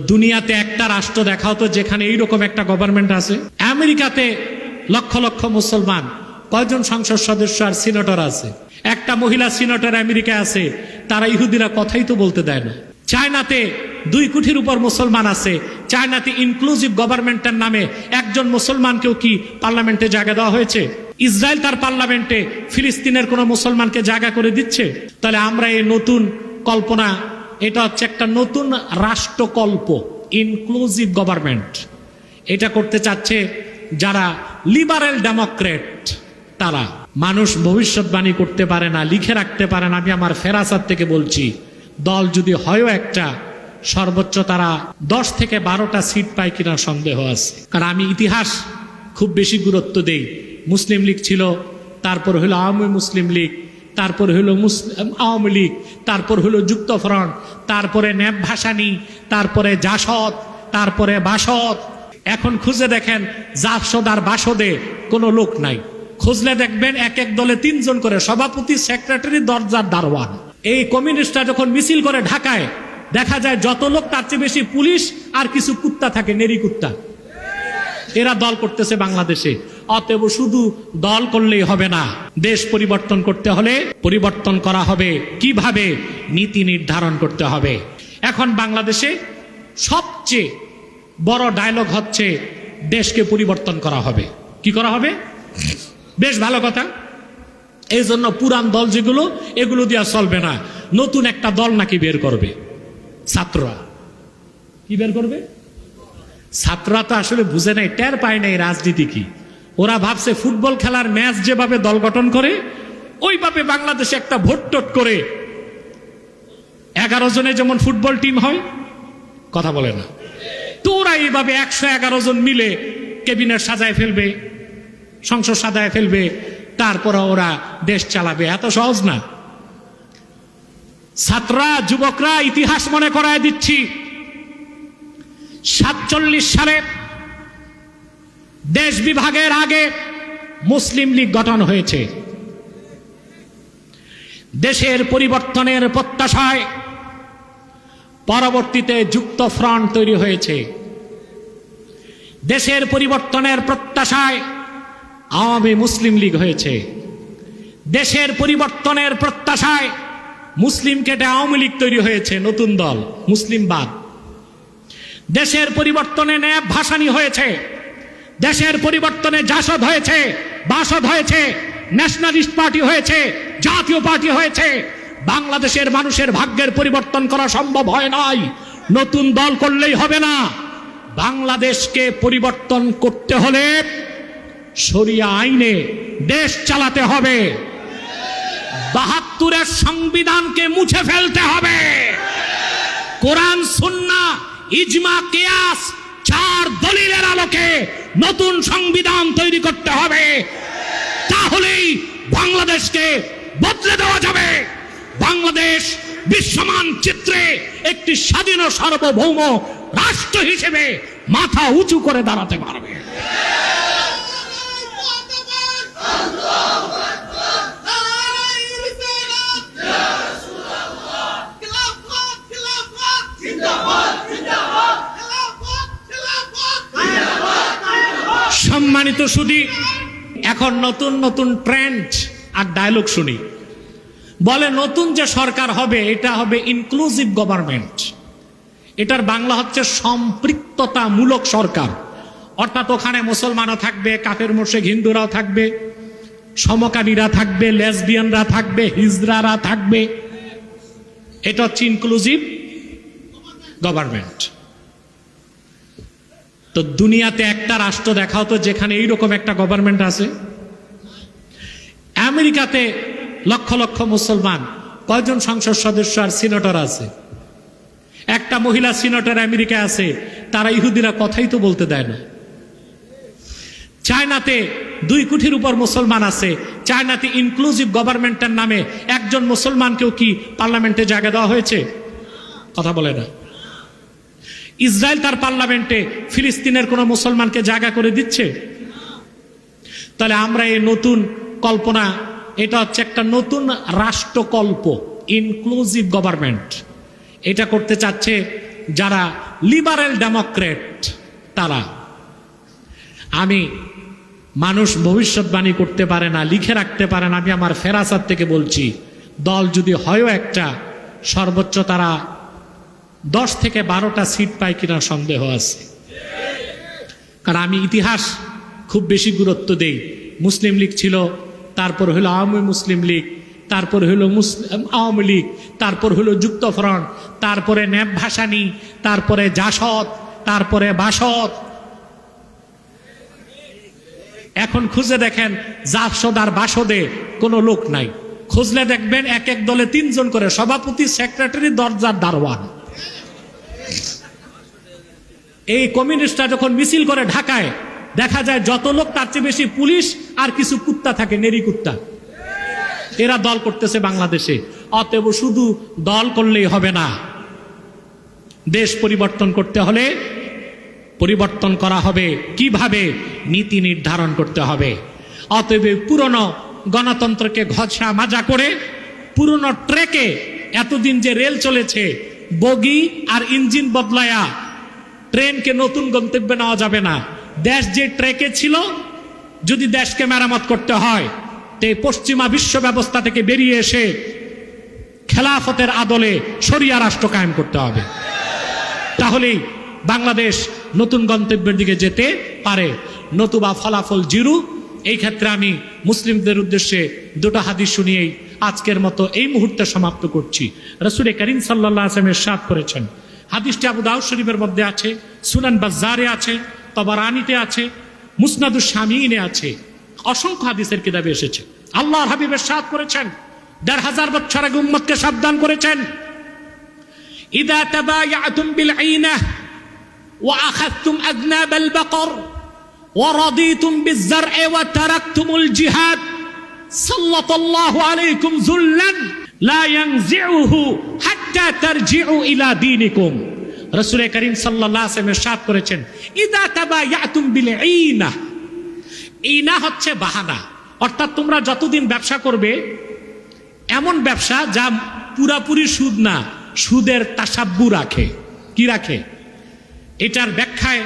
দুনিয়াতে একটা রাষ্ট্র দেখাও তো যেখানে এইরকম একটা গভর্নমেন্ট আছে। আমেরিকাতে লক্ষ লক্ষ মুসলমান, কয়জন সংসদ সদস্য আর সিনেটর আছে। একটা মহিলা সিনেটর আমেরিকায় আছে, তারা ইহুদিরা কথাই তো বলতে দেয় না। চায়নাতে দুই কোটির উপর মুসলমান আছে, চায়নাতে ইনক্লুসিভ গভর্নমেন্টের নামে একজন মুসলমানকেও কি পার্লামেন্টে জায়গা দেওয়া হয়েছে? ইসরায়েল তার পার্লামেন্টে, ফিলিস্তিনের কোনো মুসলমানকে জায়গা করে দিচ্ছে? তাহলে আমরা এই নতুন কল্পনা এটা হচ্ছে একটা নতুন রাষ্ট্রকল্প ইনক্লুসিভ গভর্নমেন্ট এটা করতে চাচ্ছে যারা লিবারেল ডেমোক্রেট তারা। মানুষ ভবিষ্যৎবাণী করতে পারে না, লিখে রাখতে পারে না। আমি আমার ফেরাসার থেকে বলছি, দল যদি হয়ও একটা, সর্বোচ্চ তারা দশ থেকে বারোটা সিট পায় কিনা সন্দেহ আছে। কারণ আমি ইতিহাস খুব বেশি গুরুত্ব দেই। মুসলিম লীগ ছিল, তারপর হলো আওয়ামী মুসলিম লীগ তারপর হলো মুসলিম আওয়ামী লীগ, তারপর হলো যুক্তফ্রন্ট, তারপরে ন্যাব ভাসানি, তারপরে জাসদ, তারপরে বাসদ। এখন খুঁজে দেখেন জাসদ আর বাসদে কোনো লোক নাই। খুঁজলে দেখবেন এক এক দলে তিনজন করে, সভাপতি, সেক্রেটারি, দরজার দারোয়ান। এই কমিউনিস্টরা যখন মিছিল করে ঢাকায়, দেখা যায় যত লোক তার চেয়ে বেশি পুলিশ আর কিছু কুত্তা থাকে নেরি কুত্তা। এরা দল করতেছে বাংলাদেশে। অতএব শুধু দল করলেই হবে না। দেশ পরিবর্তন করতে হলে পরিবর্তন করা হবে। কীভাবে? নীতি নির্ধারণ করতে হবে। এখন বাংলাদেশে সবচেয়ে বড় ডায়লগ হচ্ছে দেশকে পরিবর্তন করা হবে। কি করা হবে? বেশ ভালো কথা। এই জন্য পুরান দল যেগুলো, এগুলো দিয়ে চলবে না। নতুন একটা দল নাকি বের করবে? ছাত্ররা। কি বের করবে? ছাত্ররা তো আসলে বুঝে নাই টের পায় নাই রাজনীতি কি। ওরা ভাবছে ফুটবল খেলার ম্যাচ যেভাবে দল গঠন করে, ওইভাবে বাংলাদেশে একটা ভোট টোট করে এগারো জনে যেমন ফুটবল টিম হয়, কথা বলে না। তো ওরা এইভাবে একশো এগারো জন মিলে ক্যাবিনেট সাজায় ফেলবে, সংসদ সাজায় ফেলবে তারপরে ওরা দেশ চালাবে। এত সহজ না। ছাত্ররা, যুবকরা ইতিহাস মনে করায় দিচ্ছি, সাতচল্লিশ সালে দেশ বিভাগের আগে মুসলিম লীগ গঠন হয়েছে। দেশের পরিবর্তনের প্রত্যাশায় পরবর্তীতে যুক্ত ফ্রন্ট তৈরি হয়েছে। দেশের পরিবর্তনের প্রত্যাশায় আওয়ামী মুসলিম লীগ হয়েছে। দেশের পরিবর্তনের প্রত্যাশায় মুসলিম কেটে আওয়ামী লীগ তৈরি হয়েছে নতুন দল, মুসলিমবাদ। দেশের পরিবর্তনে ন্যাব ভাসানি হয়েছে। দেশের পরিবর্তনে জাসদ হয়েছে, বাসদ হয়েছে ন্যাশনালিস্ট পার্টি হয়েছে, জাতীয় পার্টি হয়েছে। বাংলাদেশের মানুষের ভাগ্যের পরিবর্তন করা সম্ভব হয় নাই। নতুন দল করলেই হবে না। বাংলাদেশকে পরিবর্তন করতে হলে সরিয়া আইনে দেশ চালাতে হবে। বাহাত্তরের সংবিধানকে মুছে ফেলতে হবে। কোরআন সুন্না ইজমা, কেয়াস, চার দলিলের আলোকে নতুন সংবিধান তৈরি করতে হবে। তাহলেই বাংলাদেশকে বদলে দেওয়া যাবে। বাংলাদেশ বিশ্বমান চিত্রে একটি স্বাধীন সার্বভৌম রাষ্ট্র হিসেবে মাথা উঁচু করে দাঁড়াতে পারবে। সম্মানিত সুদী এখন নতুন নতুন ট্রেন্ড আর ডায়লগ শুনি। বলে নতুন যে সরকার হবে, এটা হবে ইনক্লুসিভ গভর্নমেন্ট এটার বাংলা হচ্ছে সম্পৃক্ততামূলক সরকার। অর্থাৎ ওখানে মুসলমানও থাকবে, কাফের মোশেক হিন্দুরাও থাকবে, সমকামীরা থাকবে লেসবিয়ানরা থাকবে, হিজরারা থাকবে। এটা হচ্ছে ইনক্লুসিভ গভর্নমেন্ট তো দুনিয়াতে একটা রাষ্ট্র দেখাও তো যেখানে এইরকম একটা গভর্নমেন্ট আছে। আমেরিকাতে লক্ষ লক্ষ মুসলমান, কয়জন সংসদ সদস্য আর সিনেটর আছে। একটা মহিলা সিনেটর আমেরিকায় আছে, তারা ইহুদিরা কথাই তো বলতে দেয় না। চায়নাতে দুই কোটির উপর মুসলমান আছে, চায়নাতে ইনক্লুসিভ গভর্নমেন্টের নামে একজন মুসলমানকেও কি পার্লামেন্টে জায়গা দেওয়া হয়েছে? কথা বলে না। ইসরায়েল তার পার্লামেন্টে ফিলিস্তিনের কোনো মুসলমানকে জায়গা করে দিচ্ছে? তাহলে আমরা এই নতুন কল্পনা, এটা হচ্ছে একটা নতুন রাষ্ট্রকল্প ইনক্লুসিভ গভর্নমেন্ট এটা করতে চাচ্ছে যারা লিবারেল ডেমোক্রেট তারা। আমি মানুষ ভবিষ্যৎবাণী করতে পারে না, লিখে রাখতে পারে না, আমি আমার ফেরাসার থেকে বলছি, দল যদি হয়ও একটা, সর্বোচ্চ তারা দশ থেকে বারোটা সিট পায় কিনা সন্দেহ আছে। কারণ আমি ইতিহাস খুব বেশি গুরুত্ব দেই। মুসলিম লীগ ছিল, তারপর হলো আওয়ামী মুসলিম লীগ, তারপর হলো মুসলিম, আওয়ামী লীগ, তারপর হলো যুক্তফ্রন্ট, তারপরে ন্যাব ভাসানি, তারপরে জাসদ, তারপরে বাসদ। এখন খুঁজে দেখেন জাসদ আর বাসদে কোনো লোক নাই। খুঁজলে দেখবেন এক এক দলে তিনজন করে, সভাপতি, সেক্রেটারি, দরজার দারোয়ান। এই কমিউনিস্টরা যখন মিছিল করে ঢাকায়, দেখা যায় যত লোক তার চেয়ে বেশি পুলিশ আর কিছু কুত্তা থাকে নেরি কুত্তা। এরা দল করতেছে বাংলাদেশে। অতএব শুধু দল করলেই হবে না। দেশ পরিবর্তন করতে হলে পরিবর্তন করা হবে। কীভাবে? নীতি নির্ধারণ করতে হবে। অতএব পুরনো গণতন্ত্রকে ঘষা মাজা করে, পুরনো ট্রেকে এতদিন যে রেল চলেছে, বগি আর ইঞ্জিন বদলায়া ট্রেনকে নতুন গন্তব্যে নেওয়া যাবে না। দেশ যে ট্রেকে ছিল, যদি দেশকে মেরামত করতে হয়, তে পশ্চিমা বিশ্ব ব্যবস্থা থেকে বেরিয়ে এসে খেলাফতের আদলে শরিয়া রাষ্ট্র কায়েম করতে হবে। তাহলেই বাংলাদেশ নতুন গন্তব্যের দিকে যেতে পারে। নতুবা ফলাফল জিরু। এই ক্ষেত্রে আমি মুসলিমদের উদ্দেশ্যে দুটো হাদিস শুনিয়েই আজকের মতো এই মুহূর্তে সমাপ্ত করছি। রসুল করিম সাল্লাহ আসলামের সাদ করেছেন হাদিসটি আবু দাউদ শরীফের মধ্যে আছে, সুনান বাজারে আছে, তবারানিতে আছে মুসনাদুর শামিনে আছে। অসংখ্য হাদিসের কিতাবে এসেছে। আল্লাহ হাবিবের সাদ করেছেন। দেড় হাজার বছর আগে উম্মতকে সাবধান করেছেন। ইদা তাবায়াতুম বিল আইনাহ ওয়া আখাযতুম আযনাবাল বাকর ওয়া রাদিতুম বিয-যার'i ওয়া তারাকতুমুল জিহাদ। সাল্লাল্লাহু আলাইকুম যুল্লান লা ইয়ানযিউহু ইলা বাহানা। অর্থাৎ তোমরা যতদিন ব্যবসা করবে, এমন ব্যবসা যা পুরাপুরি সুদ না, সুদের তাসাব্বু রাখে। কি রাখে? এটার ব্যাখ্যায়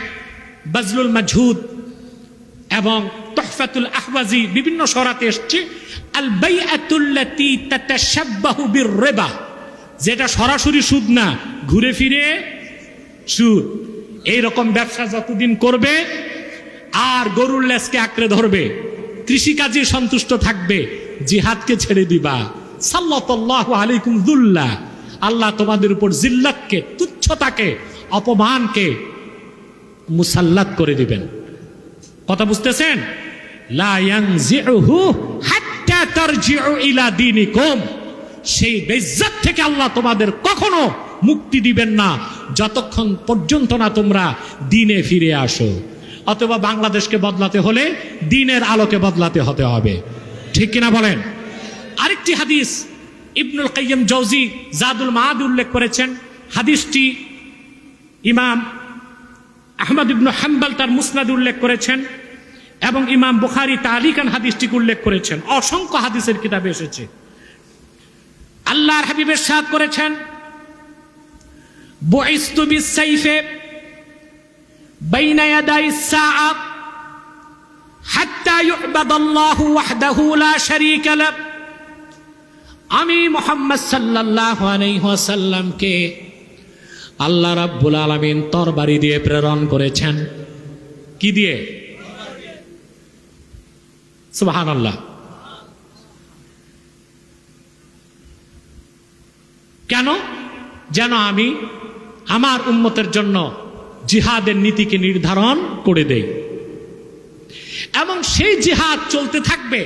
বাজলুল মাঝুদ এবং তহফাতুল আহবাজি বিভিন্ন সরাতে এসছে আল বাইআতুল্লাতি তাতাশাব্বাহু বির রিবা। যেটা সরাসরি সুদ না, ঘুরে ফিরে সুদ। এই রকম ব্যবসা যতদিন করবে, আর গরুর লেজকে আঁকড়ে ধরবে, কৃষিকাজে সন্তুষ্ট থাকবে, জিহাদকে ছেড়ে দিবা। সাল্লাল্লাহু আলাইকুম আল্লাহ তোমাদের উপর জিল্লাতকে, তুচ্ছতাকে, অপমানকে মুসাল্লাত করে দিবেন। কথা বুঝতেছেন? লা ইয়ানজিউহু হাত্তা তারজিউ ইলা দীনিকুম। সেই বেজ্জত থেকে আল্লাহ তোমাদের কখনো মুক্তি দিবেন না। যতক্ষণ পর্যন্ত না তোমরা দিনে ফিরে আসো। অথবা বাংলাদেশকে বদলাতে হলে দিনের আলোকে বদলাতে হতে হবে। ঠিক কিনা বলেন? আরেকটি হাদিস ইবনুল কাইয়্যিম জৌজি জাদুল মাহাদ উল্লেখ করেছেন। হাদিসটি ইমাম আহমদ ইবনু হাম্বাল তার মুসনাদ উল্লেখ করেছেন এবং ইমাম বুখারি তালিকান হাদিসটিকে উল্লেখ করেছেন। অসংখ্য হাদিসের কিতাবে এসেছে। আল্লাহর হাবিবের সাথ করেছেন। লা। আমি মোহাম্মদ সাল্লাল্লাহু আলাইহি ওয়াসাল্লামকে আল্লাহ রাব্বুল আলামিন তরবারি দিয়ে প্রেরণ করেছেন। কি দিয়ে? সুবহানাল্লাহ। কেন? যেন আমি আমার উন্মতের জন্য জিহাদের নীতিকে নির্ধারণ করে দেই। এবং সেই জিহাদ চলতে থাকবে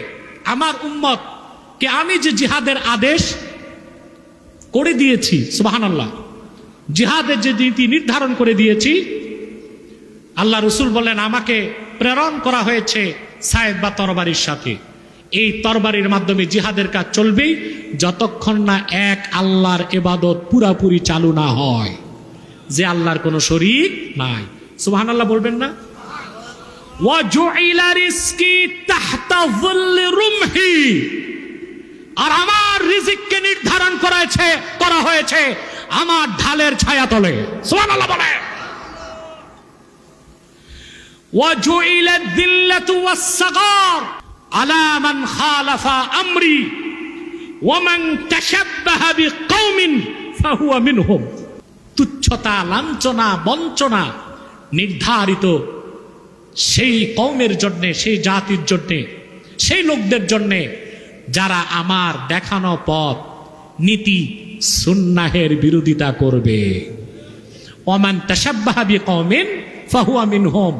আমার উম্মত কে আমি যে জিহাদের আদেশ করে দিয়েছি, সুবহানাল্লাহ, জিহাদের যে নীতি নির্ধারণ করে দিয়েছি, আল্লাহ রসুল বলেন, আমাকে প্রেরণ করা হয়েছে সাহেব বা তরবারির সাথে। এই তরবারির মাধ্যমে জিহাদের কাজ চলবেই যতক্ষণ না এক আল্লাহর এবাদত পুরাপুরি চালু না হয় যে আল্লাহর কোনো শরিক নাই সুবহান আল্লাহ বলবেন না وَجُعِلَ رِزْقِي تَحْتَ ظِلِّ رُمْحِي আর আমার রিজিককে নির্ধারণ করা হয়েছে করা হয়েছে আমার ঢালের ছায়া তলে সুবহানাল্লাহ বলে وجعل الذلة والصغار আলামান খালাফা আমরি ওমান তাশাব্বাহা বিকওমিন ফাহুয়া মিনহুম। তুচ্ছতা, লাঞ্ছনা, বঞ্চনা নির্ধারিত সেই কৌমের জন্যে, সেই জাতির জন্যে, সেই লোকদের জন্যে যারা আমার দেখানো পথ, নীতি, সুন্নাহের বিরোধিতা করবে। অমান তাসাব্বাহাবি কৌমেন ফাহুয়া মিনহুম।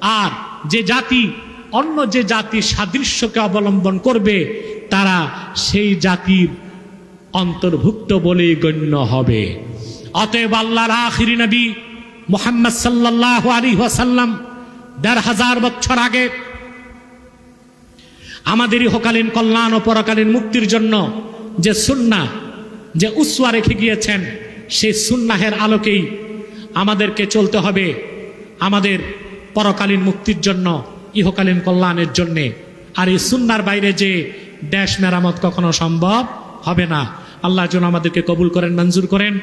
আর যে জাতি অন্য যে জাতির সাদৃশ্যকে অবলম্বন করবে, তারা সেই জাতির অন্তর্ভুক্ত বলেই গণ্য হবে। অতএব আল্লাহর আখিরি নবী মোহাম্মদ সাল্লাল্লাহু আলাইহি ওয়াসাল্লাম দেড় হাজার বছর আগে আমাদের ইহকালীন কল্যাণ ও পরকালীন মুক্তির জন্য যে সুন্না যে উসওয়া রেখে গিয়েছেন, সেই সুন্নাহের আলোকেই আমাদেরকে চলতে হবে আমাদের পরকালীন মুক্তির জন্য। ইহকালীন কল্যাণের জন্যে। আর এই সুন্নার বাইরে যে দেশ মেরামত কখনো সম্ভব হবে না। আল্লাহ যেন আমাদেরকে কবুল করেন, মঞ্জুর করেন।